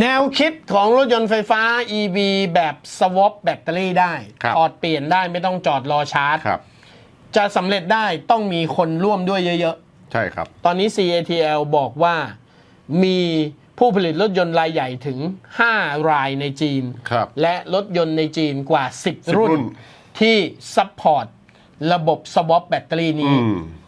แนวคิดของรถยนต์ไฟฟ้า EV แบบสวอปแบตเตอรี่ได้ ครับ ถอดเปลี่ยนได้ไม่ต้องจอดรอชาร์จ ครับ จะสำเร็จได้ต้องมีคนร่วมด้วยเยอะ ใช่ครับ ๆ ตอนนี้ CATL บอกว่ามีผู้ผลิตรถยนต์รายใหญ่ถึง 5 รายในจีน ครับ และรถยนต์ในจีนกว่า 10 10รุ่รุ่น น ที่ซัพพอร์ตระบบสวอปแบตเตอรี่นี้ อืม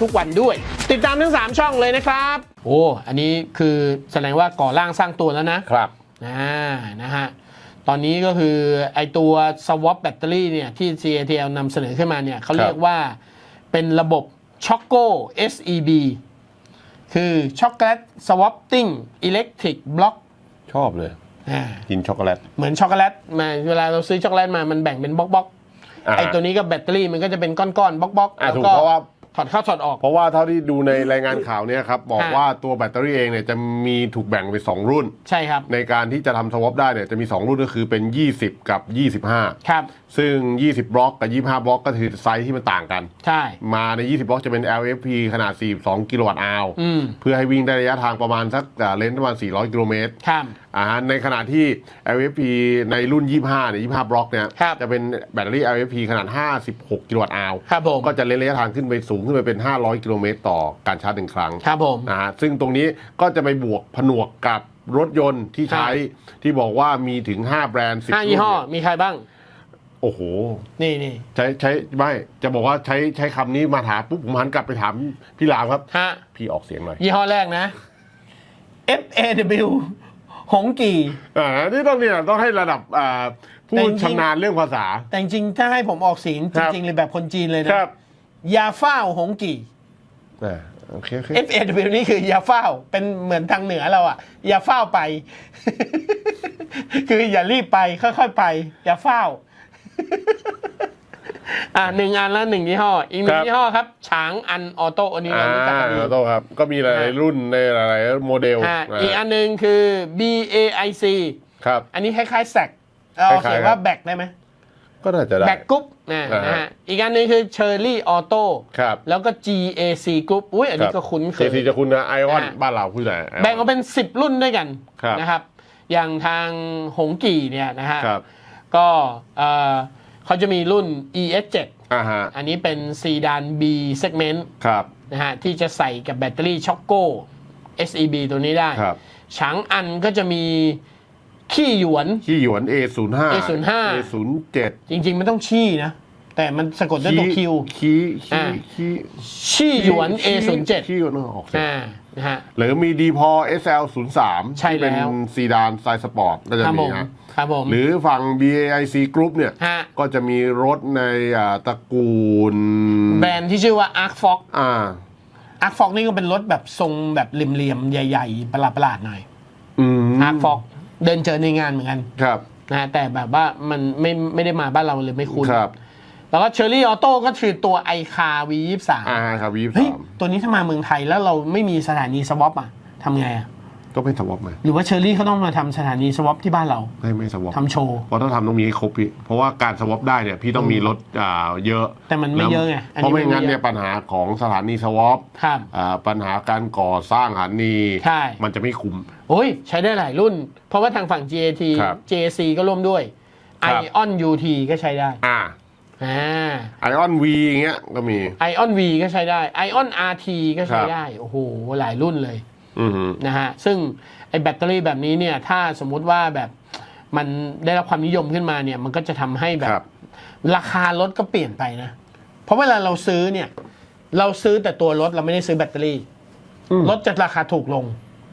ทุกวันด้วย ติดตามทั้ง 3 ช่องเลยนะครับ โอ้ อันนี้คือแสดงว่าก่อร่างสร้างตัวแล้วนะครับอ่านะฮะ ตอนนี้ก็คือไอตัว swap แบตเตอรี่เนี่ยที่ CATL นำเสนอขึ้นมาเนี่ยเขาเรียกว่าเป็นระบบ Choco SEB คือ Chocolate Swapping Electric Block ชอบเลยอ่ากินช็อกโกแลต เหมือนช็อกโกแลตมาเวลาเราซื้อช็อกโกแลตมามันแบ่งเป็นบล็อกบล็อกอ่าไอตัวนี้ก็แบตเตอรี่มันก็จะเป็นก้อนๆบล็อกบล็อกอ่าแล้วถูกก็เพราะว่า ถอดเข้าถอดออก เพราะว่าเท่าที่ดูในรายงานข่าวเนี่ยครับบอกฮะว่าตัวแบตเตอรี่เองเนี่ยจะมีถูกแบ่งเป็นสองรุ่น ใช่ครับ ในการที่จะทำสวอปได้เนี่ยจะมี 2 รุ่นก็คือเป็น 20 กับ 25 ครับ ซึ่ง 20 บล็อกกับ 25 บล็อกก็คือไซส์ที่มันต่างกัน ใช่ มาใน 20 บล็อกจะเป็น LFP ขนาด 42 กิโลวัตต์อาวอืมเพื่อให้วิ่งได้ระยะทางประมาณสักอ่าเลนส์ประมาณ 400 กิโลเมตรครับอ่าในขณะที่ LFP ในรุ่น 25เนี่ย25 บล็อกเนี่ยครับ จะเป็นแบตเตอรี่ LFP ขนาด 56 กิโลวัตต์อาวครับผมก็จะเลนระยะทางขึ้นไปสูงขึ้นไปเป็น 500 กิโลเมตรต่อการชาร์จหนึ่งครั้ง ครับผม นะฮะซึ่งตรงนี้ก็จะไปบวกผนวกกับรถยนต์ที่ใช้ที่บอกว่ามีถึง 5 แบรนด์10ห้ายี่ห้อรุ่นเนี่ยมีใครบ้าง โอ้โห นี่นี่ใช้ใช้ไม่จะบอกว่าใช้ใช้คำนี้มาถามปุ๊บผมหันกลับไปถามพี่ลามครับ ฮะ พี่ออกเสียงหน่อย ยี่ห้อแรกนะ FAW หงกี่อ่านี่ต้องเนี่ยต้องให้ระดับอ่าผู้แต่จริงชำนาญเรื่องภาษา แต่จริงๆถ้าให้ผมออกเสียงคจรับริงๆเลยแบบคนจีนเลยนะครับยาเฝ้าหงกี่อ่าโอเคโอเค FAW นี่คือยาเฝ้าเป็นเหมือนทางเหนือเราอะอย่าเฝ้าไป คืออย่ารีบไปค่อยๆไป อย่าเฝ้า อะหนึ่งอันแล้วหนึ่งยี่ห้อ อีกหนึ่งยี่ห้อครับฉางอันออโต้อันนี้อ่าเรารู้จักกันดีโต้ครับ ก็มีหลายฮะๆรุ่นในหลายๆโมเดลอะาอีกอันหนึ่งคือ BAIC ครับ อันนี้คล้ายๆแซกเอาคล้ายๆ เขียนครัว่าบแบกได้ไหมก็น่าจะได้ แบกกรุ๊ปนะอ่าฮะ นะฮะอีกอันหนึงคือเชอร์รี่ออโต้ครับแล้วก็ GAC Group อุ้ยอันนี้ก็คุ้นเคเจย ซีจะคุณนะไอออนอ่า บ้านเราคุณไหน แบ่งออกเป็น 10 รุ่นด้วยกันครับ นะครับ อย่างทางหงกี่เนี่ยนะฮะ ครับ ก็เอ่อ เขาจะมีรุ่น ES7 อ่าฮะอันนี้เป็นซีดาน B segment ครับนะฮะที่จะใส่กับแบตเตอรี่ช็อกโก้ SEB ตัวนี้ได้ครับฉางอันก็จะมีขี้หยวน ขี้หยวน A05 A05 A07 จริงๆไม่ต้องชี่นะ แต่มันสะกดด้วยตัวคิวขี้อ่าขี้ขี้ชี่หยวน A07 ขี้หยวนออกเสียงอ่า นะฮะ หรือมีดีพอ SL03 ใช่ที่เป็นแล้ว ซีดานไซสปอร์ตก็จะครับผมีมนะครับผม หรือฝั่ง BAIC Group เนี่ย ฮะ ก็จะมีรถในอ่าตระกูลแบรนด์ที่ชื่อว่า Arc Fox อ่า Arc Fox นี่ก็เป็นรถแบบทรงแบบเหลี่ยมๆ ใหญ่ๆ ประหลาดๆหน่อย อืม Arc Fox เดินเจอในงานเหมือนกัน ครับ นะแต่แบบว่ามันไม่ไม่ได้มาบ้านเราเลยไม่คุ้นครับ แล้วก็เชอร์รี่ออโต้ก็คือตัวไอคา V23 อ่าครับวีเฮ้ยสามตัวนี้ถ้ามาเมืองไทยแล้วเราไม่มีสถานีสวอปอะทำไงอะ ก็ไม่สวอปไหมหรือว่าเชอร์รี่เขาต้องมาทำสถานีสวอปที่บ้านเราไม่ไม่สวอปทำโชว์ เพราะต้องทำต้องมีให้ครบพี่ เพราะว่าการสวอปได้เนี่ยพี่ต้องมีรถอ่าเยอะแต่มันไม่เยอะไงอันนี้เพราะไม่งั้นไม่เยอะเนี่ยปัญหาของสถานีสวอปครับอ่าปัญหาการก่อสร้างสถานีใช่ มันจะไม่คุ้ม โอ้ย ใช้ได้หลายรุ่น เพราะว่าทางฝั่ง GAT ครับ JC ก็ร่วมด้วย ครับ Ion UT ก็ใช้ได้ อ่า อ่าไอออนวีอย่างเงี้ยก็มี Ion V ก็ใช้ได้ Ion RT ก็ใช้ครับได้ โอ้โห หลายรุ่นเลยอือหือนะฮะ ซึ่งไอ้แบตเตอรี่แบบนี้เนี่ย ถ้าสมมุติว่าแบบมันได้รับความนิยมขึ้นมาเนี่ย มันก็จะทำให้แบครับบ ราคารถก็เปลี่ยนไปนะ เพราะเวลาเราซื้อเนี่ย เราซื้อแต่ตัวรถเราไม่ได้ซื้อแบตเตอรี่อืมรถจะราคาถูกลง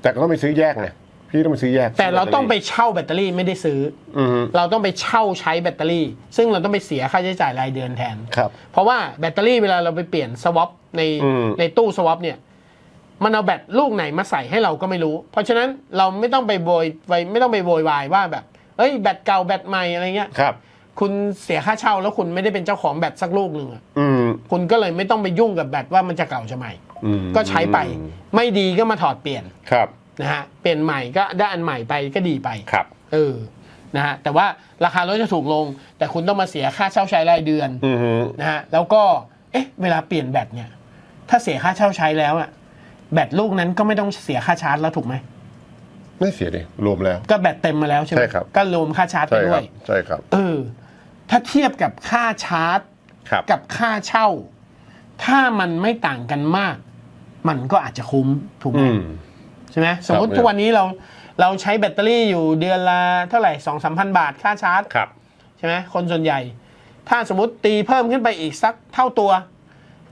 แต่ก็ต้องไปซื้อแยกไง พี่ต้องไปซื้อแยกแต่เราต้องไปเช่าแบตเตอรี่ไม่ได้ซื้ออือหือเราต้องไปเช่าใช้แบตเตอรี่ ซึ่งเราต้องไปเสียค่าใช้จ่ายรายเดือนแทนครับ เพราะว่าแบตเตอรี่เวลาเราไปเปลี่ยนสวอปในอืมในตู้สวอปเนี่ยมันเอาแบตลูกไหนมาใส่ให้เราก็ไม่รู้ เพราะฉะนั้นเราไม่ต้องไปโวยไปไม่ต้องไปโวยวายว่าแบบเอ้ยแบตเก่าแบตใหม่อะไรเงี้ยครับ คุณเสียค่าเช่าแล้วคุณไม่ได้เป็นเจ้าของแบตสักลูกหนึ่งอะอืมคุณก็เลยไม่ต้องไปยุ่งกับแบตว่ามันจะเก่าจะใหม่อืมก็ใช้ไป ไม่ดีก็มาถอดเปลี่ยนครับ นะฮะเปลี่ยนใหม่ก็ได้อันใหม่ไปก็ดีไปครับ เออนะฮะแต่ว่าราคารถจะถูกลง แต่คุณต้องมาเสียค่าเช่าใช้รายเดือนอือฮึนะฮะแล้วก็เอ๊ะเวลาเปลี่ยนแบตเนี่ย ถ้าเสียค่าเช่าใช้แล้วอะแบตลูกนั้นก็ไม่ต้องเสียค่าชาร์จแล้วถูกไหมไม่เสียดิรวมแล้ว ก็แบตเต็มมาแล้วใช่ไหมใช่ครับ ก็รวมค่าชาร์จไปใช่คด้รัวบย ใช่ครับ เออ ถ้าเทียบกับค่าชาร์จ ครับ กับค่าเช่า ถ้ามันไม่ต่างกันมาก มันก็อาจจะคุ้มถูกไหมอืม ใช่ไหมสมมติครับทุกวันนี้เราเราใช้แบตเตอรี่อยู่เดือนละเท่าไหร่สองสามพันบาทค่าชาร์จครับใช่ไหมคนส่วนใหญ่ ถ้าสมมติตีเพิ่มขึ้นไปอีกสักเท่าตัว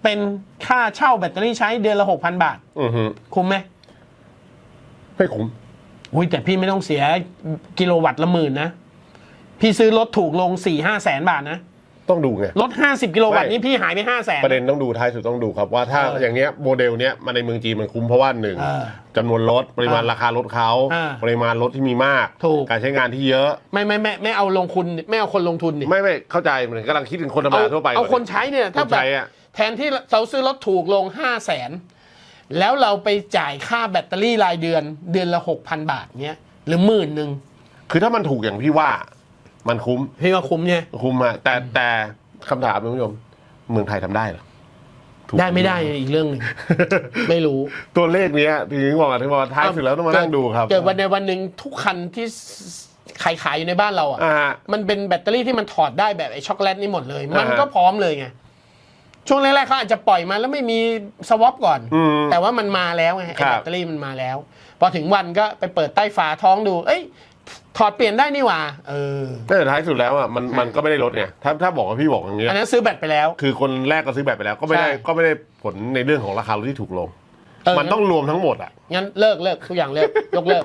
เป็นค่าเช่าแบตเตอรี่ใช้เดือนละหกพันบาทอือฮึคุ้มไหมไม่คุ้มอุ้ยแต่พี่ไม่ต้องเสียกิโลวัตต์ละหมื่นนะ พี่ซื้อรถถูกลงสี่ห้าแสนบาทนะ ต้องดูไงรถห้าสิบกิโลวัตต์ไม่ นี่พี่หายไปห้าแสน ประเด็นต้องดูท้ายสุดต้องดูครับว่าถ้าเออออย่างเงี้ยโมเดลเนี้ยมาในเมืองจีนมันคุ้มเพราะว่าหนึ่งเออจำนวนรถปริมาณอ่าราคารถเขาอ่าปริมาณรถที่มีมาก ถูก การใช้งานที่เยอะไม่ไม่ไม่ไม่เอาลงทุนไม่เอาคนลงทุนดิไม่ไม่เข้าใจเหมือนกำลังคิดถึงคนธรรมเอาดาทั่วไปเอาก่คนใช้เนี่ยถ้าคนแบบใช้อะแทนที่เราซื้อรถถูกลงห้าแสนแล้วเราไปจ่ายค่าแบตเตอรี่รายเดือนเดือนละหกพันบาทเนี้ยหรือหมื่นหนึ่ง คือถ้ามันถูกอย่างพี่ว่า มันคุ้ม พี่ว่าคุ้มเนี่ยคุ้มอะแต่แต่คำถามคุณผู้ชมเมืองไทยทำได้เหรอถูกได้ไม่ได้อีกเรื่องหนึ่งไม่รู้ตัวเลขเนี้ยถึงบอกอะถึงบอกว่าท้ายสุดแล้วต้องมานั่งดูครับเกิดวันในวันหนึ่งทุกคันที่ขายขายอยู่ในบ้านเราอะ อ่าฮะ มันเป็นแบตเตอรี่ที่มันถอดได้แบบไอ้ช็อกโกแลตนี่หมดเลย มันอ่าฮะก็พร้อมเลยไง ช่วงแรกๆเขาอาจจะปล่อยมาแล้วไม่มีสวอปก่อน อืมแต่ว่ามันมาแล้วไงคไอ้รับ แบตเตอรี่มันมาแล้ว พอถึงวันก็ไปเปิดใต้ฝาท้องดู เอ้ย ถอดเปลี่ยนได้นี่หว่า เออ แต่ท้ายสุดแล้วอะมันมันก็ไม่ได้ลดไงถ้าถ้าบอกว่าพี่บอกอย่างเงี้ยอันนั้นซื้อแบตไปแล้ว คือคนแรกก็ซื้อแบบไปแล้วก็ไม่ได้ใช่ ก็ไม่ได้ผลในเรื่องของราคารถที่ถูกลงเออมันต้องรวมทั้งหมดอะงั้นเลิกเลิกทุกอย่างเลิกยกเลิก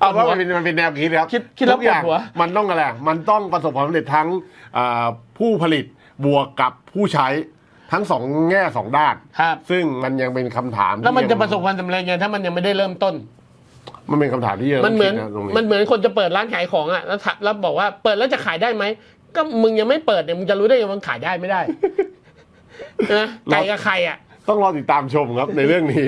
เอาปวดหัว่าวมันเป็นมันเป็นแนวคิดครับคิดคิดแล้วทุกอย่างปวดหัว มันต้องอะไรอะมันต้องประสบความสำเร็จทั้งอ่าผู้ผลิตบวกกับผู้ใช้ทั้งสองแง่สองด้าน ครับ ซึ่งมันยังเป็นคำถามที่แล้วมันจะยังประสบความสำเร็จไงถ้ามันยังไม่ได้เริ่มต้น มันเป็นคำถามที่ยังมันเหมือนต้งคิดะตรงนี้มันเหมือนคนจะเปิดร้านขายของอะแล้วถามแล้วบอกว่าเปิดแล้วจะขายได้ไหมก็มึงยังไม่เปิดเนี่ยมึงจะรู้ได้ยังไงมันขายได้ไม่ได้ นะไก่กับไข่อะ ต้องรอติดตามชมครับในเรื่องนี้